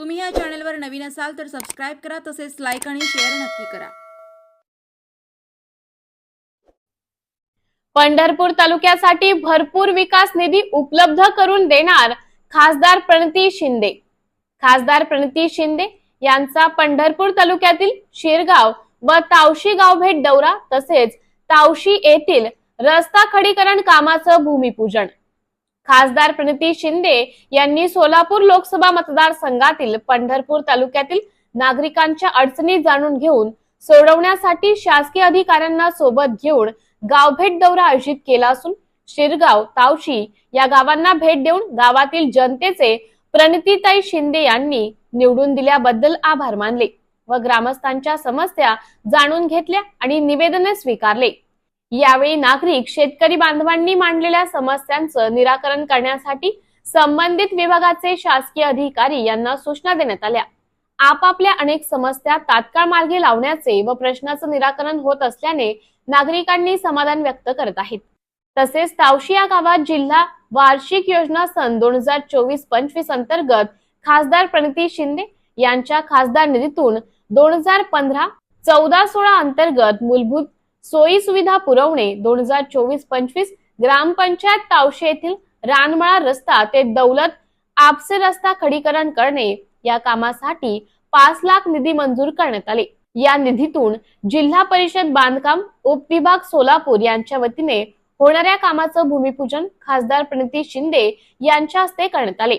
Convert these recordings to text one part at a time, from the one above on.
तुम्ही या चॅनलवर नवीन असाल तर सबस्क्राईब करा तसेच लाईक आणि शेअर नक्की करा. पंढरपूर तालुक्यासाठी भरपूर विकास निधी उपलब्ध करून देणार खासदार प्रणती शिंदे. खासदार प्रणती शिंदे यांचा पंढरपूर तालुक्यातील शिरगाव व तावशी गावभेट दौरा तसेच तावशी येथील रस्ता खडीकरण कामाचं भूमिपूजन. खासदार प्रणिती शिंदे यांनी सोलापूर लोकसभा मतदारसंघातील पंढरपूर तालुक्यातील नागरिकांच्या अडचणी जाणून घेऊन सोडवण्यासाठी शासकीय अधिकाऱ्यांना सोबत घेऊन गावभेट दौरा आयोजित केला असून शिरगाव तावशी या गावांना भेट देऊन गावातील जनतेचे प्रणितीताई शिंदे यांनी निवडून दिल्याबद्दल आभार मानले व ग्रामस्थांच्या समस्या जाणून घेतल्या आणि निवेदने स्वीकारले. यावेळी नागरिक शेतकरी बांधवांनी मांडलेल्या समस्यांचं निराकरण करण्यासाठी संबंधित विभागाचे शासकीय अधिकारी यांना सूचना देण्यात आल्या. आपापल्या अनेक समस्या तात्काळ मार्गी लावण्याचे व प्रश्नाचं निराकरण होत असल्याने नागरिकांनी समाधान व्यक्त करत आहेत. तसेच तावशी या गावात जिल्हा वार्षिक योजना सन दोन हजार चोवीस पंचवीस अंतर्गत खासदार प्रणिती शिंदे यांच्या खासदार निधीतून दोन हजार पंधरा चौदा सोळा अंतर्गत मूलभूत सोयी सुविधा पुरवणे दोन हजार चोवीस पंचवीस ग्रामपंचायत तावशे येथील रानमळा रस्ता ते दौलत आपसे रस्ता खडीकरण करणे या कामासाठी पाच लाख निधी मंजूर करण्यात आले. या निधीतून जिल्हा परिषद बांधकाम उपविभाग सोलापूर यांच्या वतीने होणाऱ्या कामाचं भूमिपूजन खासदार प्रणिती शिंदे यांच्या हस्ते करण्यात आले.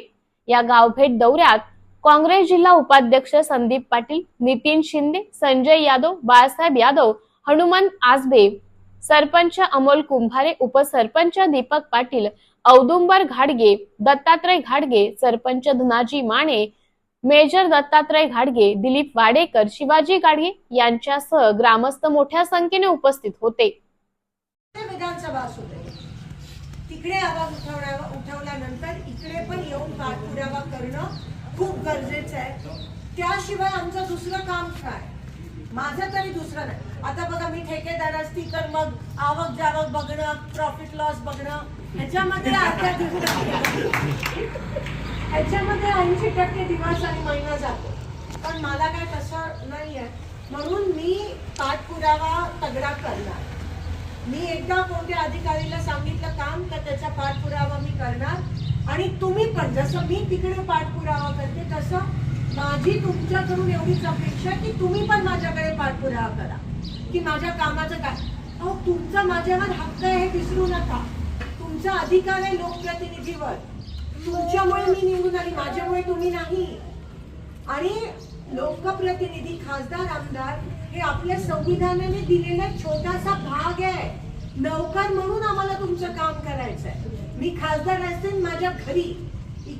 या गावभेट दौऱ्यात काँग्रेस जिल्हा उपाध्यक्ष संदीप पाटील नितीन शिंदे संजय यादव बाळासाहेब यादव हनुमान आजबे सरपंच अमोल कुंभारे उपसरपंच दीपक पाटील औदुंबर घाडगे दत्तात्रय घाडगे सरपंच धनाजी माने मेजर दत्तात्रय घाडगे दिलीप वाडेकर शिवाजी गाडगे यांच्यासह ग्रामस्थ मोठ्या संख्येने उपस्थित होते. विधानसभा तिकडे आवाज उठवण्या उठवल्यानंतर इकडे पण येऊन पाठपुरावा करणं खूप गरजेचं आहे. त्याशिवाय आमचं दुसरं काम काय? माझं तरी दुसरं नाही. आता बघा मी ठेकेदार असती तर मग आवक जावक बघणं प्रॉफिट लॉस बघणं ह्याच्यामध्ये अर्ध्या ह्याच्यामध्ये ऐंशी टक्के दिवस आणि महिना जातो. पण मला काय तसं नाहीये. म्हणून मी पाठपुरावा तगडा करणार. मी एकदा कोणत्या अधिकारीला सांगितलं काम तर त्याचा पाठपुरावा मी करणार? आणि तुम्ही पण जसं मी तिकडे पाठपुरावा करते तसं माझी तुमच्याकडून एवढीच अपेक्षा आहे की तुम्ही पण माझ्याकडे पाठपुरावा करा. की माझ्या कामाचं काय? अहो तुमचा माझ्यावर हक्क आहे हे विसरू नका. तुमचा अधिकार आहे लोकप्रतिनिधीवर. तुमच्यामुळे मी निवडून आली माझ्यामुळे तुम्ही नाही. आणि लोकप्रतिनिधी खासदार आमदार हे आपल्या संविधानाने दिलेला एक छोटासा भाग आहे. नौकर म्हणून आम्हाला तुमचं काम करायचं आहे मी खासदार असते माझ्या घरी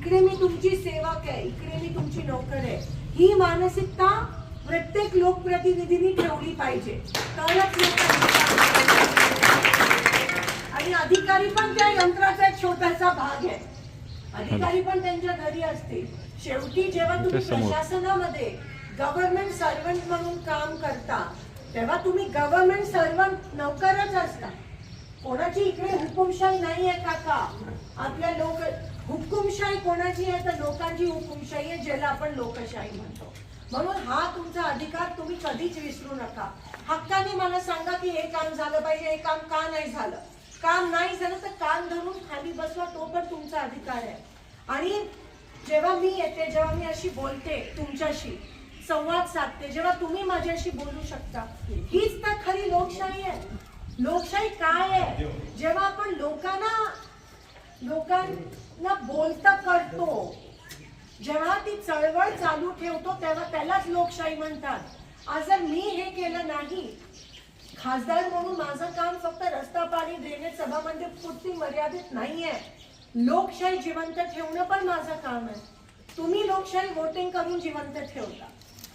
इकडे मी तुमची सेवक आहे इकडे मी तुमची नोकर आहे. ही मानसिकता प्रत्येक लोकप्रतिनिधींनी ठेवली पाहिजे. आणि अधिकारी पण त्या यंत्राचा एक छोटासा भाग आहे. अधिकारी पण त्यांच्या घरी असतील. शेवटी जेव्हा तुम्ही प्रशासनामध्ये गव्हर्नमेंट सर्वंट म्हणून काम करता तेव्हा तुम्ही गव्हर्नमेंट सर्वंट नौकरच असता. कोणाची इकडे हुकुमशाही नाही आहे काका. आपल्या लोक हुकुमशाही कोणाची आहे? तर लोकांची हुकुमशाही आहे ज्याला आपण लोकशाही म्हणतो. म्हणून हा तुमचा अधिकार तुम्ही कधीच विसरू नका. हक्काने मला सांगा की हे काम झालं पाहिजे हे काम का नाही झालं? काम नाही झालं तर कान धरून खाली बसवा तो पण तुमचा अधिकार आहे. आणि जेव्हा मी येते जेव्हा मी अशी बोलते तुमच्याशी संवाद साधते जेव्हा तुम्ही माझ्याशी बोलू शकता हीच तर खरी लोकशाही आहे. लोकशाही काय आहे? जेव्हा आपण लोकांना ना बोलता करतो. जेव्हा ती चळवळ चालू ठेवतो तेव्हा त्यालाच लोकशाही म्हणतात. आज जर मी हे केलं नाही खासदार म्हणून माझं काम फक्त रस्ता पाणी ड्रेनेज सभामंदिर म्हणजे पुरती मर्यादित नाहीये. लोकशाही जिवंत ठेवणं पण माझं काम आहे. तुम्ही लोकशाही वोटिंग करून जिवंत ठेवता.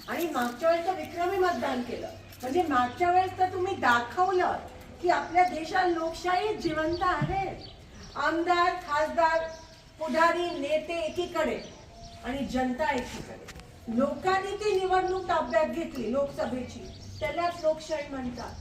आणि मागच्या वेळेस तर विक्रमी मतदान केलं. म्हणजे मागच्या वेळेस तर तुम्ही दाखवलं की आपल्या देशात लोकशाही जिवंत आहे. आमदार खासदार पुढारी नेते एकीकडे आणि जनता एकीकडे. लोकांनी ती निवडणूक ताब्यात घेतली लोकसभेची. त्यालाच लोकशाही म्हणतात.